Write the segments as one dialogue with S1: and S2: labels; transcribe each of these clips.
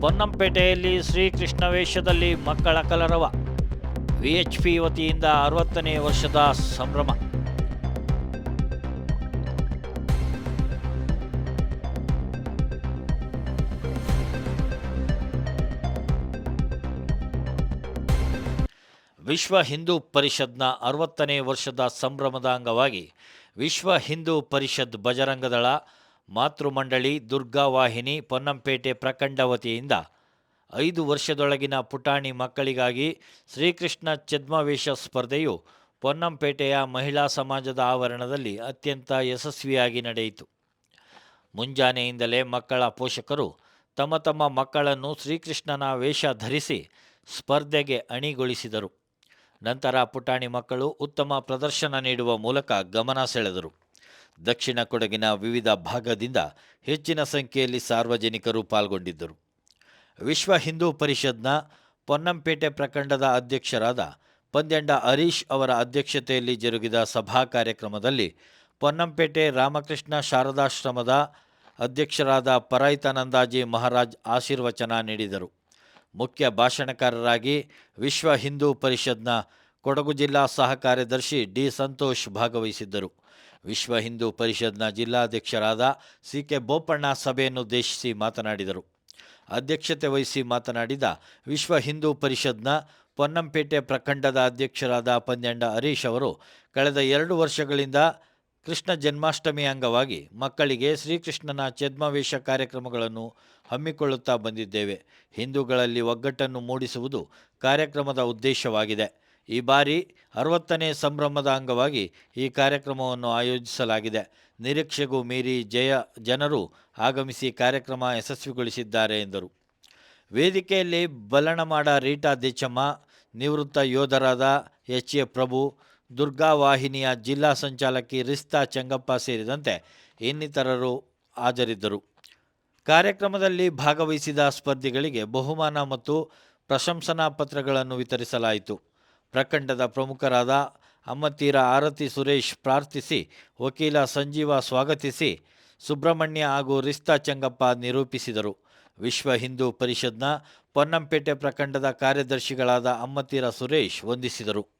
S1: ಪೊನ್ನಂಪೇಟೆಯಲ್ಲಿ ಶ್ರೀಕೃಷ್ಣ ವೇಷದಲ್ಲಿ ಮಕ್ಕಳ ಕಲರವ. ವಿಎಚ್ಪಿ ವತಿಯಿಂದ ಅರವತ್ತನೇ ವರ್ಷದ ಸಂಭ್ರಮ. ವಿಶ್ವ ಹಿಂದೂ ಪರಿಷತ್ನ ಅರವತ್ತನೇ ವರ್ಷದ ಸಂಭ್ರಮದ ಅಂಗವಾಗಿ ವಿಶ್ವ ಹಿಂದೂ ಪರಿಷತ್ ಬಜರಂಗದಳ ಮಾತೃಮಂಡಳಿ ದುರ್ಗಾವಾಹಿನಿ ಪೊನ್ನಂಪೇಟೆ ಪ್ರಖಂಡ ವತಿಯಿಂದ ಐದು ವರ್ಷದೊಳಗಿನ ಪುಟಾಣಿ ಮಕ್ಕಳಿಗಾಗಿ ಶ್ರೀಕೃಷ್ಣ ಛದ್ಮವೇಷ ಸ್ಪರ್ಧೆಯು ಪೊನ್ನಂಪೇಟೆಯ ಮಹಿಳಾ ಸಮಾಜದ ಆವರಣದಲ್ಲಿ ಅತ್ಯಂತ ಯಶಸ್ವಿಯಾಗಿ ನಡೆಯಿತು. ಮುಂಜಾನೆಯಿಂದಲೇ ಮಕ್ಕಳ ಪೋಷಕರು ತಮ್ಮ ತಮ್ಮ ಮಕ್ಕಳನ್ನು ಶ್ರೀಕೃಷ್ಣನ ವೇಷ ಧರಿಸಿ ಸ್ಪರ್ಧೆಗೆ ಅಣಿಗೊಳಿಸಿದರು. ನಂತರ ಪುಟಾಣಿ ಮಕ್ಕಳು ಉತ್ತಮ ಪ್ರದರ್ಶನ ನೀಡುವ ಮೂಲಕ ಗಮನ ಸೆಳೆದರು. ದಕ್ಷಿಣ ಕೊಡಗಿನ ವಿವಿಧ ಭಾಗದಿಂದ ಹೆಚ್ಚಿನ ಸಂಖ್ಯೆಯಲ್ಲಿ ಸಾರ್ವಜನಿಕರು ಪಾಲ್ಗೊಂಡಿದ್ದರು. ವಿಶ್ವ ಹಿಂದೂ ಪರಿಷತ್ನ ಪೊನ್ನಂಪೇಟೆ ಪ್ರಖಂಡದ ಅಧ್ಯಕ್ಷರಾದ ಪಂದ್ಯಂಡ ಹರೀಶ್ ಅವರ ಅಧ್ಯಕ್ಷತೆಯಲ್ಲಿ ಜರುಗಿದ ಸಭಾ ಕಾರ್ಯಕ್ರಮದಲ್ಲಿ ಪೊನ್ನಂಪೇಟೆ ರಾಮಕೃಷ್ಣ ಶಾರದಾಶ್ರಮದ ಅಧ್ಯಕ್ಷರಾದ ಪರಾಯಿತಾನಂದಾಜಿ ಮಹಾರಾಜ್ ಆಶೀರ್ವಚನ ನೀಡಿದರು. ಮುಖ್ಯ ಭಾಷಣಕಾರರಾಗಿ ವಿಶ್ವ ಹಿಂದೂ ಪರಿಷತ್ನ ಕೊಡಗು ಜಿಲ್ಲಾ ಸಹ ಕಾರ್ಯದರ್ಶಿ ಡಿ ಸಂತೋಷ್ ಭಾಗವಹಿಸಿದ್ದರು. ವಿಶ್ವ ಹಿಂದೂ ಪರಿಷತ್ನ ಜಿಲ್ಲಾಧ್ಯಕ್ಷರಾದ ಸಿ ಕೆ ಬೋಪಣ್ಣ ಸಭೆಯನ್ನುದ್ದೇಶಿಸಿ ಮಾತನಾಡಿದರು. ಅಧ್ಯಕ್ಷತೆ ವಹಿಸಿ ಮಾತನಾಡಿದ ವಿಶ್ವ ಹಿಂದೂ ಪರಿಷತ್ನ ಪೊನ್ನಂಪೇಟೆ ಪ್ರಖಂಡದ ಅಧ್ಯಕ್ಷರಾದ ಪಂದ್ಯಂಡ ಹರೀಶ್ ಅವರು, ಕಳೆದ ಎರಡು ವರ್ಷಗಳಿಂದ ಕೃಷ್ಣ ಜನ್ಮಾಷ್ಟಮಿ ಅಂಗವಾಗಿ ಮಕ್ಕಳಿಗೆ ಶ್ರೀಕೃಷ್ಣನ ಛದ್ಮವೇಷ ಕಾರ್ಯಕ್ರಮಗಳನ್ನು ಹಮ್ಮಿಕೊಳ್ಳುತ್ತಾ ಬಂದಿದ್ದೇವೆ. ಹಿಂದೂಗಳಲ್ಲಿ ಒಗ್ಗಟ್ಟನ್ನು ಮೂಡಿಸುವುದು ಕಾರ್ಯಕ್ರಮದ ಉದ್ದೇಶವಾಗಿದೆ. ಈ ಬಾರಿ ಅರವತ್ತನೇ ಸಂಭ್ರಮದ ಅಂಗವಾಗಿ ಈ ಕಾರ್ಯಕ್ರಮವನ್ನು ಆಯೋಜಿಸಲಾಗಿದೆ. ನಿರೀಕ್ಷೆಗೂ ಮೀರಿ ಜಯ ಜನರು ಆಗಮಿಸಿ ಕಾರ್ಯಕ್ರಮ ಯಶಸ್ವಿಗೊಳಿಸಿದ್ದಾರೆ ಎಂದರು. ವೇದಿಕೆಯಲ್ಲಿ ಬಲ್ಲಣಮಾಡ ರೀಟಾ ದೇಚಮ್ಮ, ನಿವೃತ್ತ ಯೋಧರಾದ ಎಚ್. ಎ. ಪ್ರಭು, ದುರ್ಗಾ ವಾಹಿನಿಯ ಜಿಲ್ಲಾ ಸಂಚಾಲಕಿ ರಿಸ್ತಾ ಚಂಗಪ್ಪ ಸೇರಿದಂತೆ ಇನ್ನಿತರರು ಹಾಜರಿದ್ದರು. ಕಾರ್ಯಕ್ರಮದಲ್ಲಿ ಭಾಗವಹಿಸಿದ ಸ್ಪರ್ಧಿಗಳಿಗೆ ಬಹುಮಾನ ಮತ್ತು ಪ್ರಶಂಸನಾ ಪತ್ರಗಳನ್ನು ವಿತರಿಸಲಾಯಿತು. ಪ್ರಖಂಡದ ಪ್ರಮುಖರಾದ ಅಮ್ಮತ್ತೀರ ಆರತಿ ಸುರೇಶ್ ಪ್ರಾರ್ಥಿಸಿ, ವಕೀಲ ಸಂಜೀವ ಸ್ವಾಗತಿಸಿ, ಸುಬ್ರಹ್ಮಣ್ಯ ಹಾಗೂ ರಿಸ್ತಾ ಚಂಗಪ್ಪ ನಿರೂಪಿಸಿದರು. ವಿಶ್ವ ಹಿಂದೂ ಪರಿಷತ್ನ ಪೊನ್ನಂಪೇಟೆ ಪ್ರಖಂಡದ ಕಾರ್ಯದರ್ಶಿಗಳಾದ ಅಮ್ಮತ್ತೀರ ಸುರೇಶ್ ವಂದಿಸಿದರು.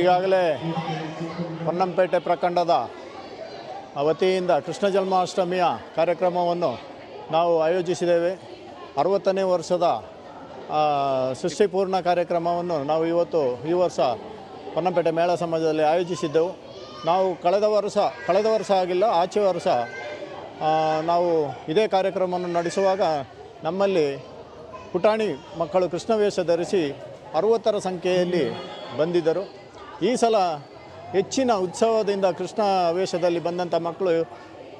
S2: ಈಗಾಗಲೇ ಹೊನ್ನಂಪೇಟೆ ಪ್ರಖಂಡದ ವತಿಯಿಂದ ಕೃಷ್ಣ ಜನ್ಮಾಷ್ಟಮಿಯ ಕಾರ್ಯಕ್ರಮವನ್ನು ನಾವು ಆಯೋಜಿಸಿದ್ದೇವೆ. ಅರವತ್ತನೇ ವರ್ಷದ ಸೃಷ್ಟಿಪೂರ್ಣ ಕಾರ್ಯಕ್ರಮವನ್ನು ನಾವು ಇವತ್ತು ಈ ವರ್ಷ ಹೊನ್ನಂಪೇಟೆ ಮೇಳ ಸಮಾಜದಲ್ಲಿ ಆಯೋಜಿಸಿದ್ದೆವು. ನಾವು ಕಳೆದ ವರ್ಷ ಕಳೆದ ವರ್ಷ ಆಗಿಲ್ಲ, ಆಚೆ ವರ್ಷ ನಾವು ಇದೇ ಕಾರ್ಯಕ್ರಮವನ್ನು ನಡೆಸುವಾಗ ನಮ್ಮಲ್ಲಿ ಪುಟಾಣಿ ಮಕ್ಕಳು ಕೃಷ್ಣ ವೇಷ ಧರಿಸಿ ಅರುವತ್ತರ ಸಂಖ್ಯೆಯಲ್ಲಿ ಬಂದಿದ್ದರು. ಈ ಸಲ ಹೆಚ್ಚಿನ ಉತ್ಸವದಿಂದ ಕೃಷ್ಣ ವೇಷದಲ್ಲಿ ಬಂದಂಥ ಮಕ್ಕಳು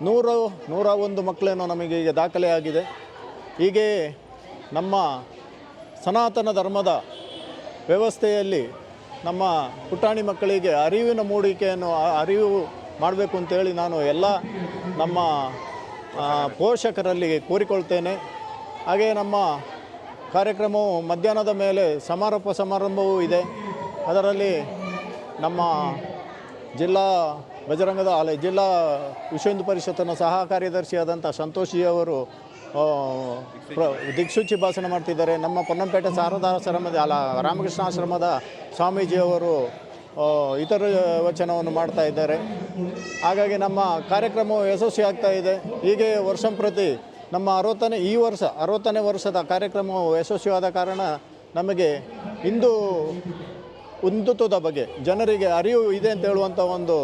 S2: ನೂರು, ನೂರ ಒಂದು ಮಕ್ಕಳೇನೋ ನಮಗೆ ಈಗ ದಾಖಲೆಯಾಗಿದೆ ಹೀಗೆ ನಮ್ಮ ಸನಾತನ ಧರ್ಮದ ವ್ಯವಸ್ಥೆಯಲ್ಲಿ ನಮ್ಮ ಪುಟಾಣಿ ಮಕ್ಕಳಿಗೆ ಅರಿವಿನ ಮೂಡಿಕೆಯನ್ನು ಅರಿವು ಮಾಡಬೇಕು ಅಂತೇಳಿ ನಾನು ಎಲ್ಲ ನಮ್ಮ ಪೋಷಕರಲ್ಲಿ ಕೋರಿಕೊಳ್ತೇನೆ. ಹಾಗೆ ನಮ್ಮ ಕಾರ್ಯಕ್ರಮವು ಮಧ್ಯಾಹ್ನದ ಮೇಲೆ ಸಮಾರೋಪ ಸಮಾರಂಭವೂ ಇದೆ. ಅದರಲ್ಲಿ ನಮ್ಮ ಜಿಲ್ಲಾ ಬಜರಂಗದ ಆಲಯ ಜಿಲ್ಲಾ ವಿಶ್ವ ಪರಿಷತ್ತಿನ ಸಹ ಕಾರ್ಯದರ್ಶಿಯಾದಂಥ ಸಂತೋಷ್ ಜಿ ಅವರು ಆ, ಪ್ರ- ದಿಕ್ಸೂಚಿ ಭಾಷಣ ಮಾಡ್ತಿದ್ದಾರೆ. ನಮ್ಮ ಪೊನ್ನಂಪೇಟೆ ಶಾರದಾಶ್ರಮದ ಅಲ್ಲ ರಾಮಕೃಷ್ಣಾಶ್ರಮದ ಸ್ವಾಮೀಜಿಯವರು ಇತರ ವಚನವನ್ನು ಮಾಡ್ತಾ ಇದ್ದಾರೆ. ಹಾಗಾಗಿ ನಮ್ಮ ಕಾರ್ಯಕ್ರಮವು ಯಶಸ್ವಿ ಆಗ್ತಾ ಇದೆ. ಹೀಗೆ ವರ್ಷಂಪ್ರತಿ ನಮ್ಮ ಅರವತ್ತನೇ ಈ ವರ್ಷ ಅರವತ್ತನೇ ವರ್ಷದ ಕಾರ್ಯಕ್ರಮವು ಯಶಸ್ವಿಯಾದ ಕಾರಣ ನಮಗೆ ಹಿಂದೂ ಹಿಂದುತ್ವದ ಬಗ್ಗೆ ಜನರಿಗೆ ಅರಿವು ಇದೆ ಅಂತ ಹೇಳುವಂಥ ಒಂದು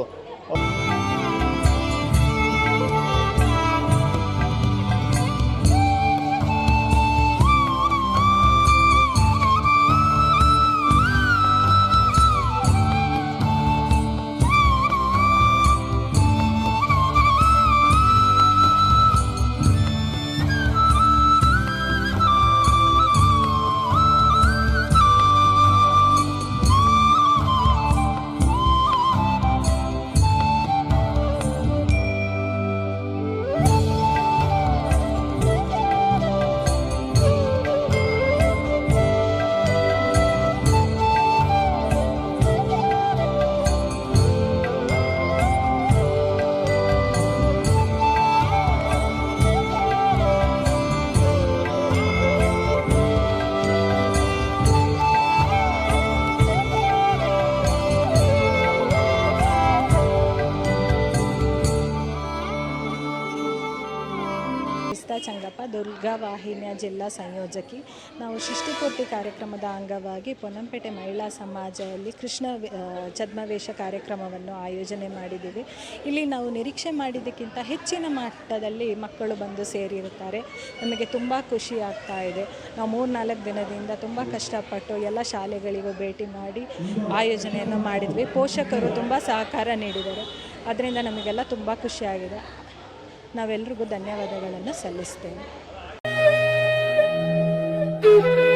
S3: ಚಂಗಪ್ಪ ದುರ್ಗಾ ವಾಹಿನಿಯ ಜಿಲ್ಲಾ ಸಂಯೋಜಕಿ. ನಾವು ಸೃಷ್ಟಿಪೂರ್ತಿ ಕಾರ್ಯಕ್ರಮದ ಅಂಗವಾಗಿ ಪೊನ್ನಂಪೇಟೆ ಮಹಿಳಾ ಸಮಾಜದಲ್ಲಿ ಕೃಷ್ಣ ಛದ್ಮವೇಷ ಕಾರ್ಯಕ್ರಮವನ್ನು ಆಯೋಜನೆ ಮಾಡಿದ್ದೀವಿ. ಇಲ್ಲಿ ನಾವು ನಿರೀಕ್ಷೆ ಮಾಡಿದ್ದಕ್ಕಿಂತ ಹೆಚ್ಚಿನ ಮಟ್ಟದಲ್ಲಿ ಮಕ್ಕಳು ಬಂದು ಸೇರಿರುತ್ತಾರೆ. ನಮಗೆ ತುಂಬ ಖುಷಿ ಆಗ್ತಾ ಇದೆ. ನಾವು ಮೂರು ನಾಲ್ಕು ದಿನದಿಂದ ತುಂಬ ಕಷ್ಟಪಟ್ಟು ಎಲ್ಲ ಶಾಲೆಗಳಿಗೂ ಭೇಟಿ ಮಾಡಿ ಆಯೋಜನೆಯನ್ನು ಮಾಡಿದ್ವಿ. ಪೋಷಕರು ತುಂಬ ಸಹಕಾರ ನೀಡಿದರು ಅದರಿಂದ ನಮಗೆಲ್ಲ ತುಂಬ ಖುಷಿಯಾಗಿದೆ. ನಾವೆಲ್ರಿಗೂ ಧನ್ಯವಾದಗಳನ್ನು ಸಲ್ಲಿಸ್ತೇವೆ Thank you.